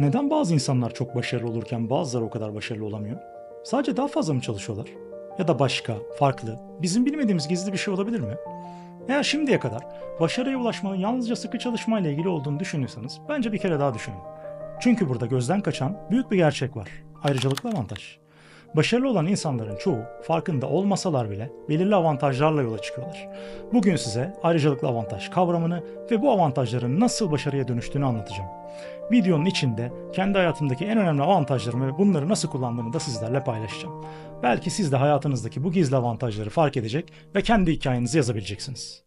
Neden bazı insanlar çok başarılı olurken bazıları o kadar başarılı olamıyor? Sadece daha fazla mı çalışıyorlar? Ya da başka, farklı, bizim bilmediğimiz gizli bir şey olabilir mi? Eğer şimdiye kadar başarıya ulaşmanın yalnızca sıkı çalışmayla ilgili olduğunu düşünüyorsanız bence bir kere daha düşünün. Çünkü burada gözden kaçan büyük bir gerçek var. Ayrıcalıklı avantaj. Başarılı olan insanların çoğu farkında olmasalar bile belirli avantajlarla yola çıkıyorlar. Bugün size ayrıcalıklı avantaj kavramını ve bu avantajların nasıl başarıya dönüştüğünü anlatacağım. Videonun içinde kendi hayatımdaki en önemli avantajlarımı ve bunları nasıl kullandığımı da sizlerle paylaşacağım. Belki siz de hayatınızdaki bu gizli avantajları fark edecek ve kendi hikayenizi yazabileceksiniz.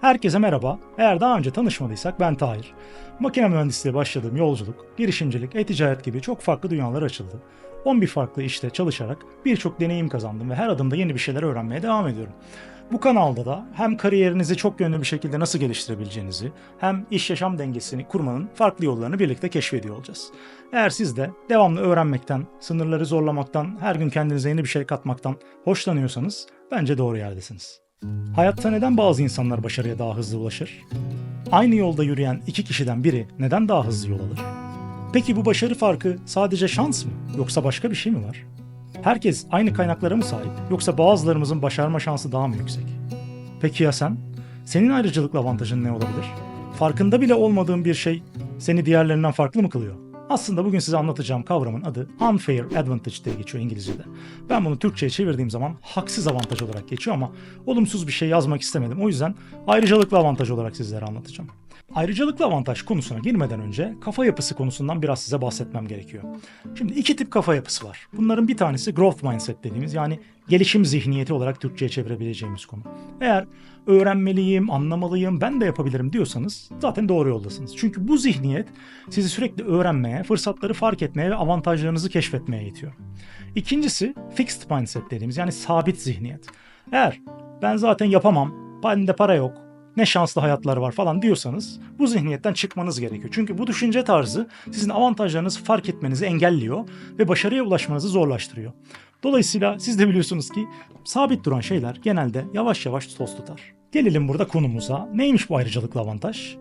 Herkese merhaba. Eğer daha önce tanışmadıysak ben Tahir. Makine mühendisliği başladığım yolculuk, girişimcilik, e-ticaret gibi çok farklı dünyalar açıldı. 11 farklı işte çalışarak birçok deneyim kazandım ve her adımda yeni bir şeyler öğrenmeye devam ediyorum. Bu kanalda da hem kariyerinizi çok yönlü bir şekilde nasıl geliştirebileceğinizi hem iş yaşam dengesini kurmanın farklı yollarını birlikte keşfediyor olacağız. Eğer siz de devamlı öğrenmekten, sınırları zorlamaktan, her gün kendinize yeni bir şey katmaktan hoşlanıyorsanız bence doğru yerdesiniz. Hayatta neden bazı insanlar başarıya daha hızlı ulaşır? Aynı yolda yürüyen iki kişiden biri neden daha hızlı yol alır? Peki bu başarı farkı sadece şans mı yoksa başka bir şey mi var? Herkes aynı kaynaklara mı sahip yoksa bazılarımızın başarma şansı daha mı yüksek? Peki ya sen? Senin ayrıcalıklı avantajın ne olabilir? Farkında bile olmadığın bir şey seni diğerlerinden farklı mı kılıyor? Aslında bugün size anlatacağım kavramın adı unfair advantage diye geçiyor İngilizce'de. Ben bunu Türkçe'ye çevirdiğim zaman haksız avantaj olarak geçiyor ama olumsuz bir şey yazmak istemedim. O yüzden ayrıcalıklı avantaj olarak sizlere anlatacağım. Ayrıcalıklı avantaj konusuna girmeden önce kafa yapısı konusundan biraz size bahsetmem gerekiyor. Şimdi iki tip kafa yapısı var. Bunların bir tanesi growth mindset dediğimiz yani gelişim zihniyeti olarak Türkçe'ye çevirebileceğimiz konu. Eğer öğrenmeliyim, anlamalıyım, ben de yapabilirim diyorsanız zaten doğru yoldasınız. Çünkü bu zihniyet sizi sürekli öğrenmeye, fırsatları fark etmeye ve avantajlarınızı keşfetmeye itiyor. İkincisi fixed mindset dediğimiz yani sabit zihniyet. Eğer ben zaten yapamam, bende para yok, ne şanslı hayatlar var falan diyorsanız bu zihniyetten çıkmanız gerekiyor. Çünkü bu düşünce tarzı sizin avantajlarınızı fark etmenizi engelliyor ve başarıya ulaşmanızı zorlaştırıyor. Dolayısıyla siz de biliyorsunuz ki sabit duran şeyler genelde yavaş yavaş toz tutar. Gelelim burada konumuza. Neymiş bu ayrıcalıklı avantaj?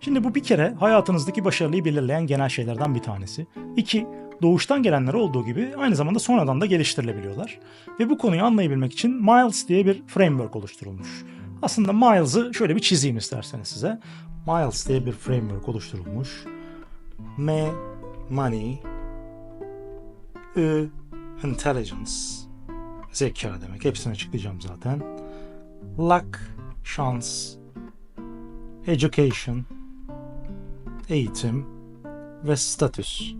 Şimdi bu bir kere hayatınızdaki başarıyı belirleyen genel şeylerden bir tanesi. İki, doğuştan gelenler olduğu gibi aynı zamanda sonradan da geliştirilebiliyorlar. Ve bu konuyu anlayabilmek için Miles diye bir framework oluşturulmuş. Aslında Miles'ı şöyle bir çizeyim isterseniz size. Miles diye bir framework oluşturulmuş. M, money, I, intelligence, zeka demek. Hepsini açıklayacağım zaten. Luck, şans, education, eğitim ve statüs.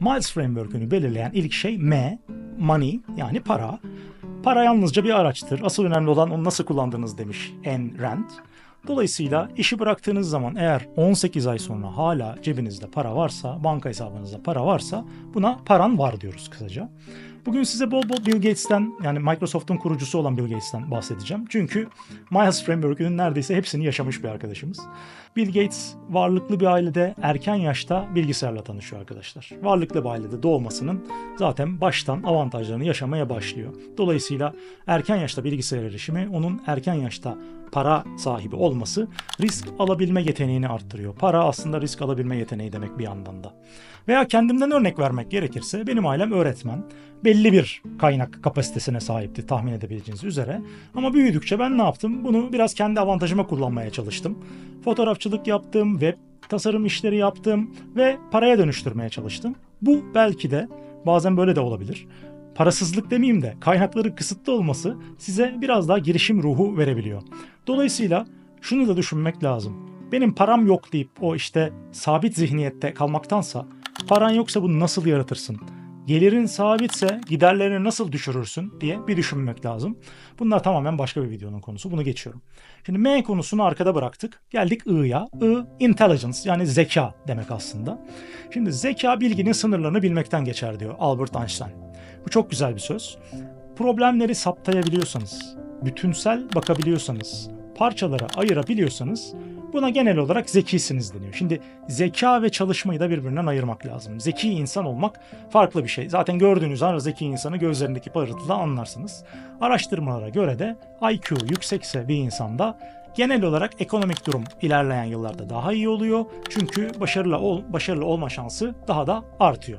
Miles Framework'ünü belirleyen ilk şey M, money yani para. Para yalnızca bir araçtır. Asıl önemli olan onu nasıl kullandığınız demiş Ayn Rand. Dolayısıyla işi bıraktığınız zaman eğer 18 ay sonra hala cebinizde para varsa, banka hesabınızda para varsa buna paran var diyoruz kısaca. Bugün size bol bol Bill Gates'ten yani Microsoft'un kurucusu olan Bill Gates'ten bahsedeceğim. Çünkü Miles Framework'ünün neredeyse hepsini yaşamış bir arkadaşımız. Bill Gates varlıklı bir ailede erken yaşta bilgisayarla tanışıyor arkadaşlar. Varlıklı bir ailede doğmasının zaten baştan avantajlarını yaşamaya başlıyor. Dolayısıyla erken yaşta bilgisayar erişimi onun erken yaşta para sahibi olması risk alabilme yeteneğini arttırıyor. Para aslında risk alabilme yeteneği demek bir yandan da. Veya kendimden örnek vermek gerekirse benim ailem öğretmen. Belli bir kaynak kapasitesine sahipti tahmin edebileceğiniz üzere. Ama büyüdükçe ben ne yaptım? Bunu biraz kendi avantajıma kullanmaya çalıştım. Fotoğrafçılık yaptım, web tasarım işleri yaptım ve paraya dönüştürmeye çalıştım. Bu belki de bazen böyle de olabilir parasızlık demeyeyim de kaynakları kısıtlı olması size biraz daha girişim ruhu verebiliyor. Dolayısıyla şunu da düşünmek lazım. Benim param yok deyip o işte sabit zihniyette kalmaktansa paran yoksa bunu nasıl yaratırsın? Gelirin sabitse giderlerini nasıl düşürürsün diye bir düşünmek lazım. Bunlar tamamen başka bir videonun konusu. Bunu geçiyorum. Şimdi M konusunu arkada bıraktık. Geldik I'ya. I, intelligence yani zeka demek aslında. Şimdi zeka bilginin sınırlarını bilmekten geçer diyor Albert Einstein. Bu çok güzel bir söz. Problemleri saptayabiliyorsanız, bütünsel bakabiliyorsanız, parçalara ayırabiliyorsanız buna genel olarak zekisiniz deniyor. Şimdi zeka ve çalışmayı da birbirinden ayırmak lazım. Zeki insan olmak farklı bir şey. Zaten gördüğünüz an zeki insanı gözlerindeki parıltıdan anlarsınız. Araştırmalara göre de IQ yüksekse bir insanda genel olarak ekonomik durum ilerleyen yıllarda daha iyi oluyor. Çünkü başarılı ol, başarılı olma şansı daha da artıyor.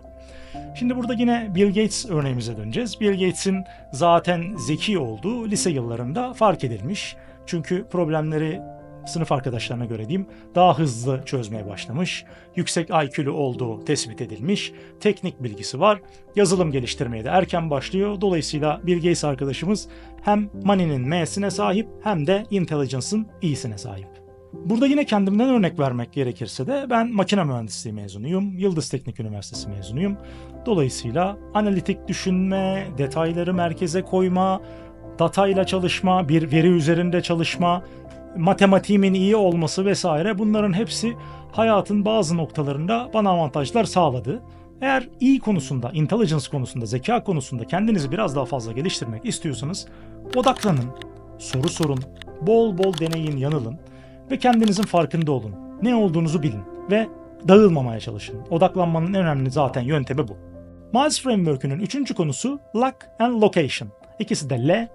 Şimdi burada yine Bill Gates örneğimize döneceğiz. Bill Gates'in zaten zeki olduğu lise yıllarında fark edilmiş. Çünkü problemleri sınıf arkadaşlarına göre diyeyim daha hızlı çözmeye başlamış. Yüksek IQ'lu olduğu tespit edilmiş. Teknik bilgisi var. Yazılım geliştirmeye de erken başlıyor. Dolayısıyla Bill Gates arkadaşımız hem money'nin M'sine sahip hem de intelligence'ın İ'sine sahip. Burada yine kendimden örnek vermek gerekirse de ben makine mühendisliği mezunuyum. Yıldız Teknik Üniversitesi mezunuyum. Dolayısıyla analitik düşünme, detayları merkeze koyma, datayla çalışma, bir veri üzerinde çalışma, matematiğimin iyi olması vesaire bunların hepsi hayatın bazı noktalarında bana avantajlar sağladı. Eğer iyi konusunda, intelligence konusunda, zeka konusunda kendinizi biraz daha fazla geliştirmek istiyorsanız odaklanın, soru sorun, bol bol deneyin, yanılın ve kendinizin farkında olun. Ne olduğunuzu bilin ve dağılmamaya çalışın. Odaklanmanın en önemli zaten yöntemi bu. Miles Framework'ünün üçüncü konusu Luck and Location. İkisi de L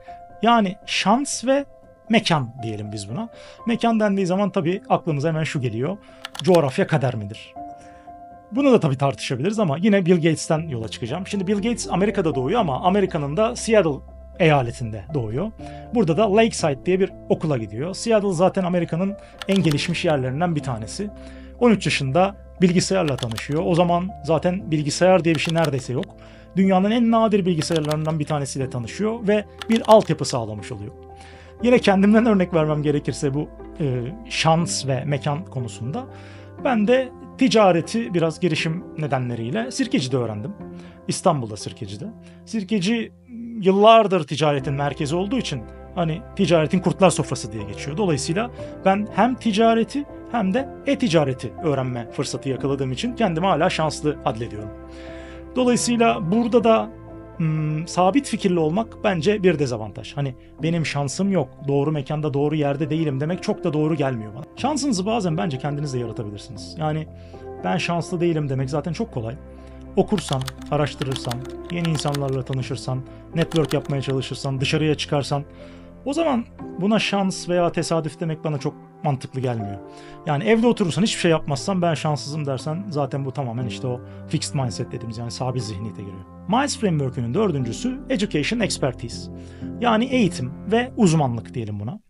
yani şans ve mekan diyelim biz buna. Mekan dendiği zaman tabii aklımıza hemen şu geliyor. Coğrafya kader midir? Bunu da tabii tartışabiliriz ama yine Bill Gates'ten yola çıkacağım. Şimdi Bill Gates Amerika'da doğuyor ama Amerika'nın da Seattle eyaletinde doğuyor. Burada da Lakeside diye bir okula gidiyor. Seattle zaten Amerika'nın en gelişmiş yerlerinden bir tanesi. 13 yaşında bilgisayarla tanışıyor. O zaman zaten bilgisayar diye bir şey neredeyse yok. Dünyanın en nadir bilgisayarlarından bir tanesiyle tanışıyor ve bir altyapı sağlamış oluyor. Yine kendimden örnek vermem gerekirse bu e, şans ve mekan konusunda. Ben de ticareti biraz girişim nedenleriyle Sirkeci'de öğrendim. İstanbul'da Sirkeci'de. Sirkeci yıllardır ticaretin merkezi olduğu için hani ticaretin kurtlar sofrası diye geçiyor. Dolayısıyla ben hem ticareti hem de e-ticareti öğrenme fırsatı yakaladığım için kendimi hala şanslı adlediyorum. Dolayısıyla burada da hmm, sabit fikirli olmak bence bir dezavantaj. Hani benim şansım yok, doğru mekanda doğru yerde değilim demek çok da doğru gelmiyor bana. Şansınızı bazen bence kendiniz de yaratabilirsiniz. Yani ben şanslı değilim demek zaten çok kolay. Okursan, araştırırsan, yeni insanlarla tanışırsan, network yapmaya çalışırsan, dışarıya çıkarsan o zaman buna şans veya tesadüf demek bana çok mantıklı gelmiyor. Yani evde oturursan hiçbir şey yapmazsan ben şanssızım dersen zaten bu tamamen işte o fixed mindset dediğimiz yani sabit zihniyete giriyor. Miles Framework'ünün dördüncüsü Education Expertise. Yani eğitim ve uzmanlık diyelim buna.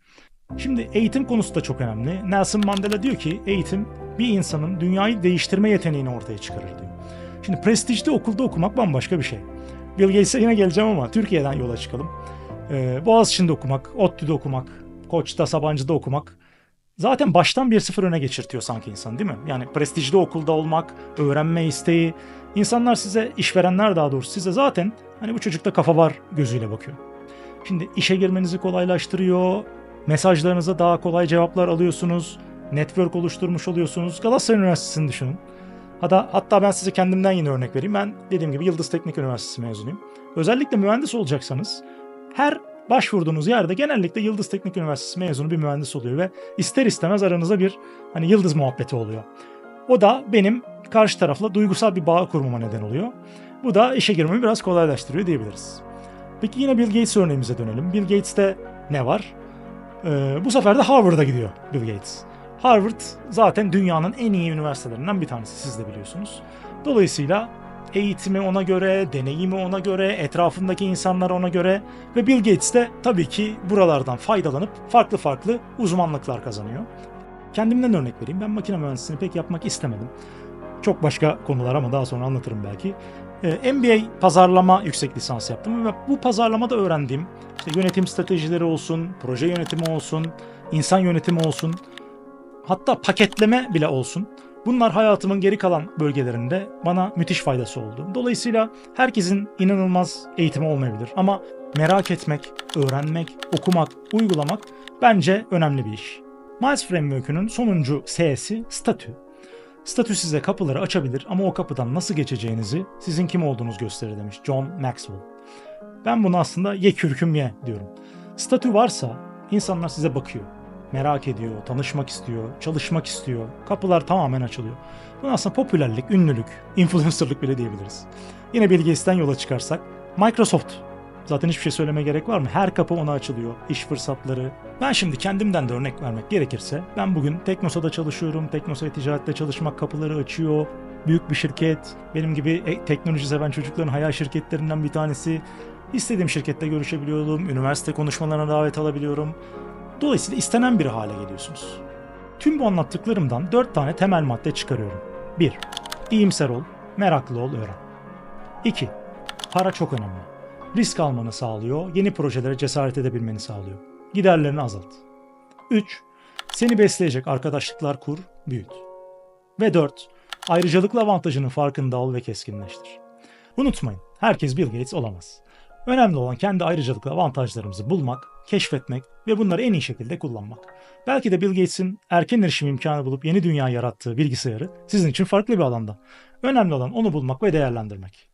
Şimdi eğitim konusu da çok önemli. Nelson Mandela diyor ki eğitim bir insanın dünyayı değiştirme yeteneğini ortaya çıkarır diyor. Şimdi prestijli okulda okumak bambaşka bir şey. Bill Gates'e yine geleceğim ama Türkiye'den yola çıkalım. Ee, Boğaziçi'nde okumak, ODTÜ'de okumak, Koç'ta, Sabancı'da okumak zaten baştan bir sıfır öne geçirtiyor sanki insan değil mi? Yani prestijli okulda olmak, öğrenme isteği, insanlar size, işverenler daha doğrusu size zaten hani bu çocukta kafa var gözüyle bakıyor. Şimdi işe girmenizi kolaylaştırıyor, mesajlarınıza daha kolay cevaplar alıyorsunuz, network oluşturmuş oluyorsunuz. Galatasaray Üniversitesi'ni düşünün. Hatta, hatta ben size kendimden yine örnek vereyim. Ben dediğim gibi Yıldız Teknik Üniversitesi mezunuyum. Özellikle mühendis olacaksanız her başvurduğunuz yerde genellikle Yıldız Teknik Üniversitesi mezunu bir mühendis oluyor ve ister istemez aranızda bir hani yıldız muhabbeti oluyor. O da benim karşı tarafla duygusal bir bağ kurmama neden oluyor. Bu da işe girmemi biraz kolaylaştırıyor diyebiliriz. Peki yine Bill Gates örneğimize dönelim. Bill Gates'te ne var? Ee, bu sefer de Harvard'a gidiyor Bill Gates. Harvard zaten dünyanın en iyi üniversitelerinden bir tanesi siz de biliyorsunuz. Dolayısıyla eğitimi ona göre, deneyimi ona göre, etrafındaki insanlar ona göre ve Bill Gates de tabii ki buralardan faydalanıp farklı farklı uzmanlıklar kazanıyor. Kendimden örnek vereyim. Ben makine mühendisliğini pek yapmak istemedim. Çok başka konular ama daha sonra anlatırım belki. Ee, MBA pazarlama yüksek lisans yaptım ve bu pazarlamada öğrendiğim işte yönetim stratejileri olsun, proje yönetimi olsun, insan yönetimi olsun, hatta paketleme bile olsun. Bunlar hayatımın geri kalan bölgelerinde bana müthiş faydası oldu. Dolayısıyla herkesin inanılmaz eğitimi olmayabilir ama merak etmek, öğrenmek, okumak, uygulamak bence önemli bir iş. Miles Framework'ünün sonuncu S'si statü. Statü size kapıları açabilir ama o kapıdan nasıl geçeceğinizi sizin kim olduğunuz gösterir demiş John Maxwell. Ben bunu aslında ye kürküm ye diyorum. Statü varsa insanlar size bakıyor merak ediyor, tanışmak istiyor, çalışmak istiyor. Kapılar tamamen açılıyor. Bu aslında popülerlik, ünlülük, influencerlık bile diyebiliriz. Yine Bill Gates'ten yola çıkarsak Microsoft Zaten hiçbir şey söylemeye gerek var mı? Her kapı ona açılıyor. İş fırsatları. Ben şimdi kendimden de örnek vermek gerekirse ben bugün Teknosa'da çalışıyorum. Teknosa ticarette çalışmak kapıları açıyor. Büyük bir şirket. Benim gibi e- teknoloji seven çocukların hayal şirketlerinden bir tanesi. İstediğim şirkette görüşebiliyorum. Üniversite konuşmalarına davet alabiliyorum. Dolayısıyla istenen bir hale geliyorsunuz. Tüm bu anlattıklarımdan 4 tane temel madde çıkarıyorum. 1. İyimser ol, meraklı ol, öğren. 2. Para çok önemli. Risk almanı sağlıyor, yeni projelere cesaret edebilmeni sağlıyor. Giderlerini azalt. 3. Seni besleyecek arkadaşlıklar kur, büyüt. Ve 4. Ayrıcalıklı avantajının farkında ol ve keskinleştir. Unutmayın, herkes Bill Gates olamaz. Önemli olan kendi ayrıcalıklı avantajlarımızı bulmak, keşfetmek ve bunları en iyi şekilde kullanmak. Belki de Bill Gates'in erken erişim imkanı bulup yeni dünya yarattığı bilgisayarı sizin için farklı bir alanda. Önemli olan onu bulmak ve değerlendirmek.